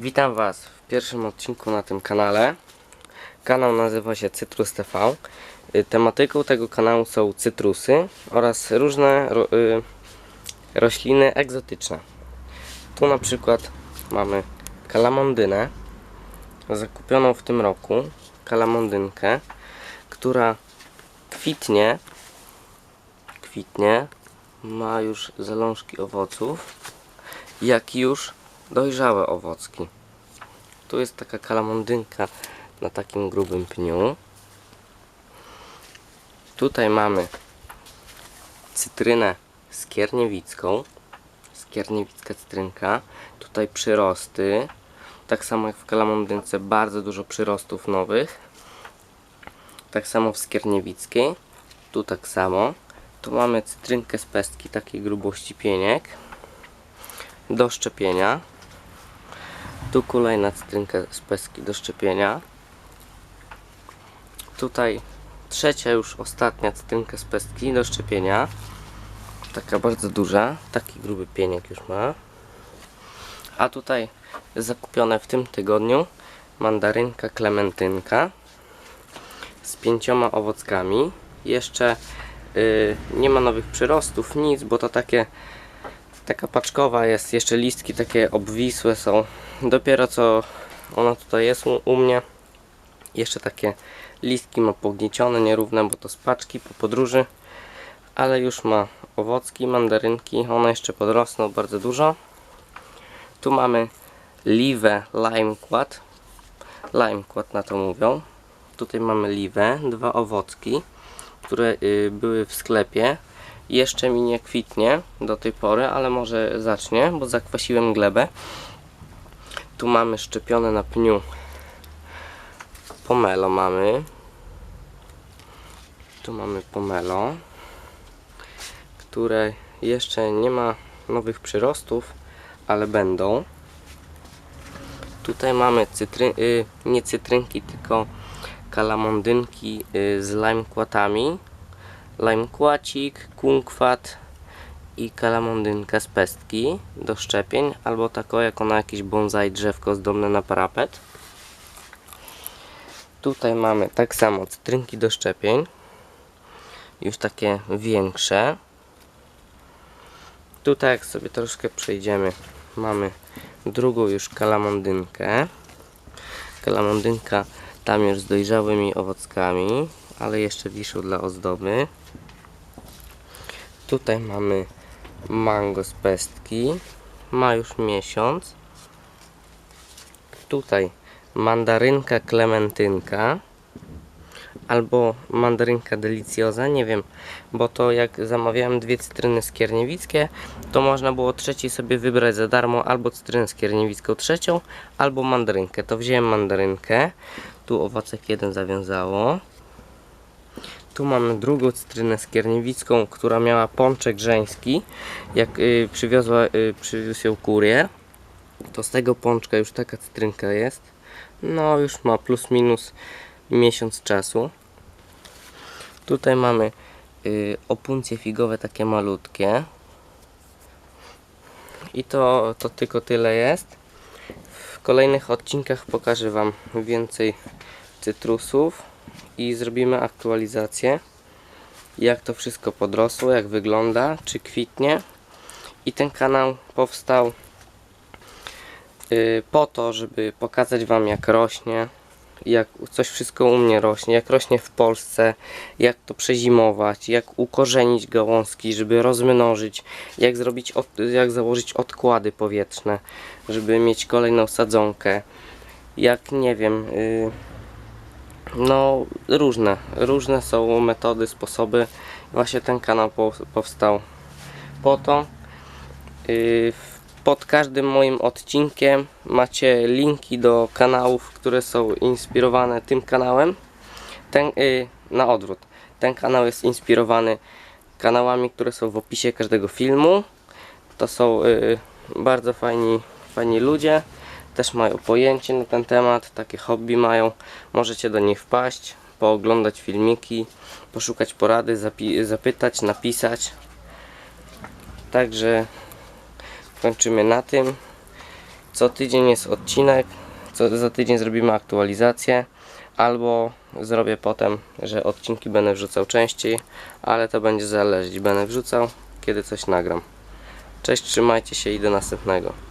Witam Was w pierwszym odcinku na tym kanale. Kanał nazywa się Cytrus TV. Y, Tematyką tego kanału są cytrusy oraz różne ro, y, rośliny egzotyczne. Tu na przykład mamy kalamondynę zakupioną w tym roku. Kalamondynkę, która kwitnie, kwitnie, ma już zalążki owoców, jak już dojrzałe owocki. Tu jest taka kalamondynka na takim grubym pniu. Tutaj mamy cytrynę skierniewicką. Skierniewicka cytrynka. Tutaj przyrosty. Tak samo jak w kalamondynce bardzo dużo przyrostów nowych. Tak samo w skierniewickiej. Tu tak samo. Tu mamy cytrynkę z pestki takiej grubości pieniek do szczepienia. Tu kolejna cytrynka z peski do szczepienia. Tutaj trzecia już ostatnia cytrynka z pestki do szczepienia. Taka bardzo duża, taki gruby pieniek już ma. A tutaj zakupione w tym tygodniu mandarynka klementynka z pięcioma owockami. Jeszcze y, nie ma nowych przyrostów, nic, bo to takie taka paczkowa jest, jeszcze listki takie obwisłe są. Dopiero co ona tutaj jest u, u mnie. Jeszcze takie listki ma pogniecione, nierówne, bo to z paczki po podróży. Ale już ma owocki, mandarynki, one jeszcze podrosną bardzo dużo. Tu mamy liwę lime kład. Lime na to mówią. Tutaj mamy liwę, dwa owocki, które y, były w sklepie. Jeszcze mi nie kwitnie do tej pory, ale może zacznie, bo zakwasiłem glebę. Tu mamy szczepione na pniu pomelo mamy. Tu mamy pomelo, które jeszcze nie ma nowych przyrostów, ale będą. Tutaj mamy y, nie cytrynki, tylko kalamondynki y, z lime kłatami lime kłacik, kunkwat i kalamondynka z pestki do szczepień, albo tako jako na jakieś bonsai drzewko zdobne na parapet. Tutaj mamy tak samo cytrynki do szczepień, już takie większe. Tutaj jak sobie troszkę przejdziemy, mamy drugą już kalamondynkę. Kalamondynka tam już z dojrzałymi owockami, ale jeszcze wiszą dla ozdoby. Tutaj mamy mango z pestki. Ma już miesiąc. Tutaj mandarynka klementynka. Albo mandarynka delicjoza, nie wiem, bo to jak zamawiałem dwie cytryny skierniewickie, to można było trzeciej sobie wybrać za darmo albo cytrynę skierniewicką trzecią, albo mandarynkę. To wziąłem mandarynkę. Tu owocek jeden zawiązało. Tu mamy drugą cytrynę skierniewicką, która miała pączek żeński. Jak y, przywiozła, y, przywiózł ją kurier, to z tego pączka już taka cytrynka jest. No już ma plus minus miesiąc czasu. Tutaj mamy y, opuncje figowe takie malutkie. I to, to tylko tyle jest. W kolejnych odcinkach pokażę Wam więcej cytrusów i zrobimy aktualizację jak to wszystko podrosło, jak wygląda, czy kwitnie. I ten kanał powstał yy, po to, żeby pokazać Wam jak rośnie jak coś wszystko u mnie rośnie, jak rośnie w Polsce, jak to przezimować, jak ukorzenić gałązki, żeby rozmnożyć, jak zrobić, od, jak założyć odkłady powietrzne, żeby mieć kolejną sadzonkę, jak nie wiem, yy, no różne, różne są metody, sposoby. Właśnie ten kanał po, powstał po to. Yy, pod każdym moim odcinkiem macie linki do kanałów, które są inspirowane tym kanałem. Ten, yy, na odwrót. Ten kanał jest inspirowany kanałami, które są w opisie każdego filmu. To są yy, bardzo fajni, fajni ludzie też mają pojęcie na ten temat, takie hobby mają. Możecie do nich wpaść, pooglądać filmiki, poszukać porady, zapytać, napisać. Także kończymy na tym. Co tydzień jest odcinek, co za tydzień zrobimy aktualizację, albo zrobię potem, że odcinki będę wrzucał częściej, ale to będzie zależeć, będę wrzucał, kiedy coś nagram. Cześć, trzymajcie się i do następnego.